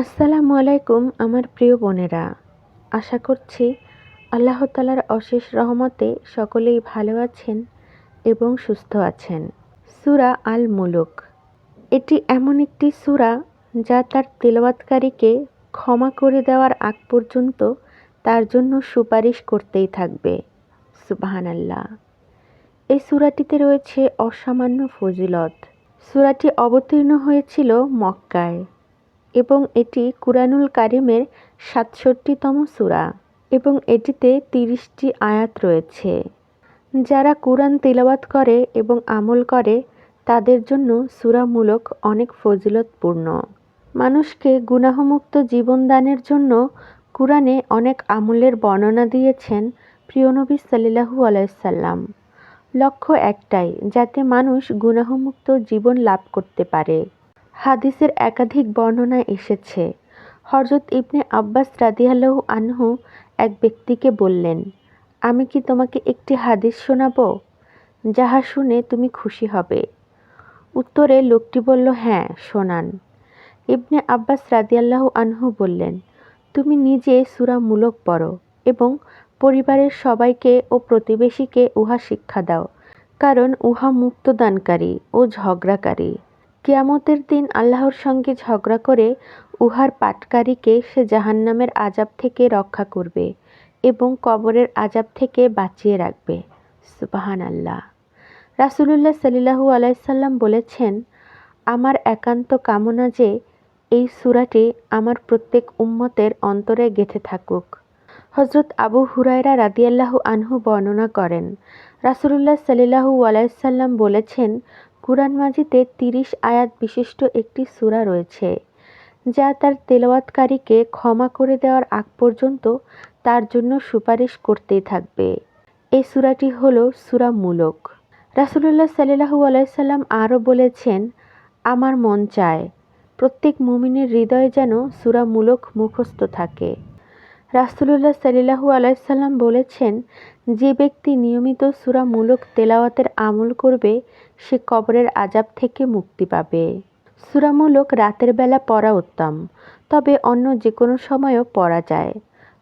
আসসালামু আলাইকুম, আমার প্রিয় বোনেরা। আশা করছি আল্লাহ তালার অশেষ রহমতে সকলেই ভালো আছেন এবং সুস্থ আছেন। সুরা আল মুলুক এটি এমন একটি সুরা যা তার তেলাওয়াতকারীকে ক্ষমা করে দেওয়ার আগ পর্যন্ত তার জন্য সুপারিশ করতেই থাকবে। সুবাহান আল্লাহ এই সুরাটিতে রয়েছে অসামান্য ফজিলত। সুরাটি অবতীর্ণ হয়েছিল মক্কায়। এবং এটি কুরআনুল কারিমের সাতষট্টিতম সূরা এবং এটিতে তিরিশটি আয়াত রয়েছে। যারা কুরআন তিলাওয়াত করে এবং আমল করে, তাদের জন্য সূরামূলক অনেক ফজিলতপূর্ণ। মানুষকে গুনাহমুক্ত জীবনদানের জন্য কুরআনে অনেক আমলের বর্ণনা দিয়েছেন প্রিয় নবী সাল্লাল্লাহু আলাইসাল্লাম লক্ষ্য একটাই, যাতে মানুষ গুনাহমুক্ত জীবন লাভ করতে পারে। হাদিসের একাধিক বর্ণনা এসেছে। হজরত ইবনে আব্বাস রাদিয়াল্লাহু আনহু এক ব্যক্তিকে বললেন, আমি কি তোমাকে একটি হাদিস শোনাব? যাহা শুনে তুমি খুশি হবে। উত্তরে লোকটি বলল হ্যাঁ শোনান। ইবনে আব্বাস রাদিয়াল্লাহু আনহু বললেন, তুমি নিজে সুরামূলক পড়ো এবং পরিবারের সবাইকে ও প্রতিবেশীকে উহা শিক্ষা দাও, কারণ উহা মুক্তদানকারী ও ঝগড়াকারী। কিয়ামতের দিন আল্লাহর সঙ্গে ঝগড়া করে উহার পাটকারীকে সে জাহান্নামের আজাব থেকে রক্ষা করবে এবং কবরের আজাব থেকে বাঁচিয়ে রাখবে। সুবাহান আল্লাহ রাসুলুল্লাহ সাল্লাহু আলাইসাল্লাম বলেছেন, আমার একান্ত কামনা যে এই সুরাটি আমার প্রত্যেক উম্মতের অন্তরে গেঁথে থাকুক। হজরত আবু হুরায়রা রাদিয়াল্লাহু আনহু বর্ণনা করেন, রাসুলুল্লাহ সাল্লাহু আলাইসাল্লাম বলেছেন কুরআন মাজিদে তিরিশ আয়াত বিশিষ্ট একটি সূরা রয়েছে, যা তার তেলাওয়াতকারীকে ক্ষমা করে দেওয়ার আগ পর্যন্ত তার জন্য সুপারিশ করতেই থাকবে। এই সূরাটি হলো সূরা মূলক। রাসুলুল্লাহ সাল্লাহু আলাইসাল্লাম আরও বলেছেন, আমার মন চায় প্রত্যেক মুমিনের হৃদয়ে যেন সূরা মূলক মুখস্থ থাকে। রাসুলুল্লাহ সাল্লাহু আলাইসাল্লাম বলেছেন, যে ব্যক্তি নিয়মিত মূলক তেলাওয়াতের আমল করবে, সে কবরের আজাব থেকে মুক্তি পাবে। সুরামূলক রাতের বেলা পড়া উত্তম, তবে অন্য যে কোনো সময়ও পড়া যায়।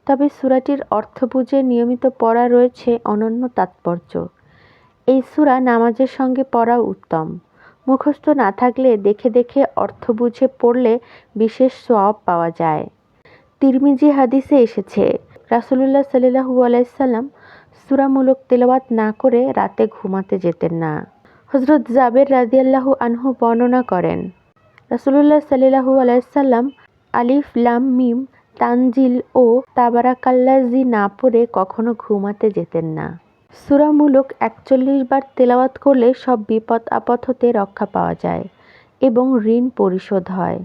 তবে সুরাটির অর্থ বুঝে নিয়মিত পড়া রয়েছে অনন্য তাৎপর্য। এই সুরা নামাজের সঙ্গে পড়া উত্তম। মুখস্থ না থাকলে দেখে দেখে অর্থ বুঝে পড়লে বিশেষ সওয়াব পাওয়া যায়। তিরমিজি হাদিসে এসেছে, রাসুলুল্লাহ সাল্লাহু আলাইসাল্লাম সুরামূলক তেলাওয়াত না করে রাতে ঘুমাতে যেতেন না। হজরত জাবের রাজিয়াল্লাহু আনহু বর্ণনা করেন, রাসুলুল্লাহ সাল্লাহু আলাইসাল্লাম আলিফ, লাম, মিম, তানজিল ও তাবারাকাল্লাজি না পড়ে কখনো ঘুমাতে যেতেন না। সুরামূলক একচল্লিশ বার তেলাওয়াত করলে সব বিপদ আপদ হতে রক্ষা পাওয়া যায় এবং ঋণ পরিশোধ হয়।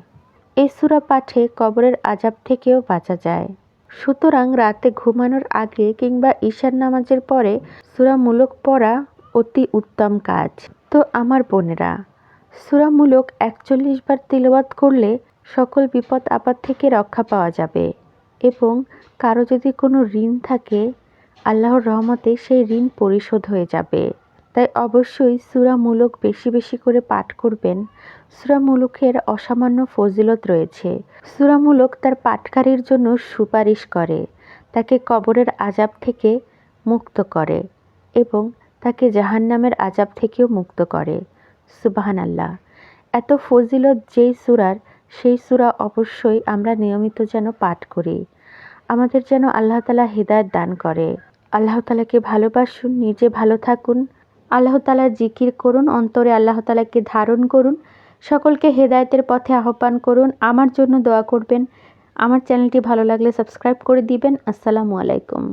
এই সুরা পাঠে কবরের আজাব থেকেও বাঁচা যায়। সুতরাং রাতে ঘুমানোর আগে কিংবা ঈশার নামাজের পরে সুরামূলক পড়া অতি উত্তম কাজ। তো আমার বোনেরা সুরামূলক একচল্লিশ বার তিলবাত করলে সকল বিপদ আপদ থেকে রক্ষা পাওয়া যাবে এবং কারও যদি কোনো ঋণ থাকে, আল্লাহর রহমতে সেই ঋণ পরিশোধ হয়ে যাবে। তাই অবশ্যই সুরামূলক বেশি বেশি করে পাঠ করবেন। সুরামূলকের অসামান্য ফজিলত রয়েছে। সুরামূলক তার পাঠকারীর জন্য সুপারিশ করে, তাকে কবরের আজাব থেকে মুক্ত করে এবং তাকে জাহান্নামের আজাব থেকেও মুক্ত করে। সুবাহান আল্লাহ এত ফজিলত যেই সুরার, সেই সুরা অবশ্যই আমরা নিয়মিত যেন পাঠ করি। আমাদের যেন আল্লাহ তালা হৃদায়ত দান করে। আল্লাহ তালাকে ভালোবাসুন, নিজে ভালো থাকুন আল্লাহ তালা জিকির করুন, অন্তরে আল্লাহ তালাকে ধারণ করুন, সকলকে হেদায়তের পথে আহ্বান করুন, আমার জন্য দোয়া করবেন। আমার চ্যানেলটি ভালো লাগলে সাবস্ক্রাইব করে দিবেন। আসসালামু আলাইকুম।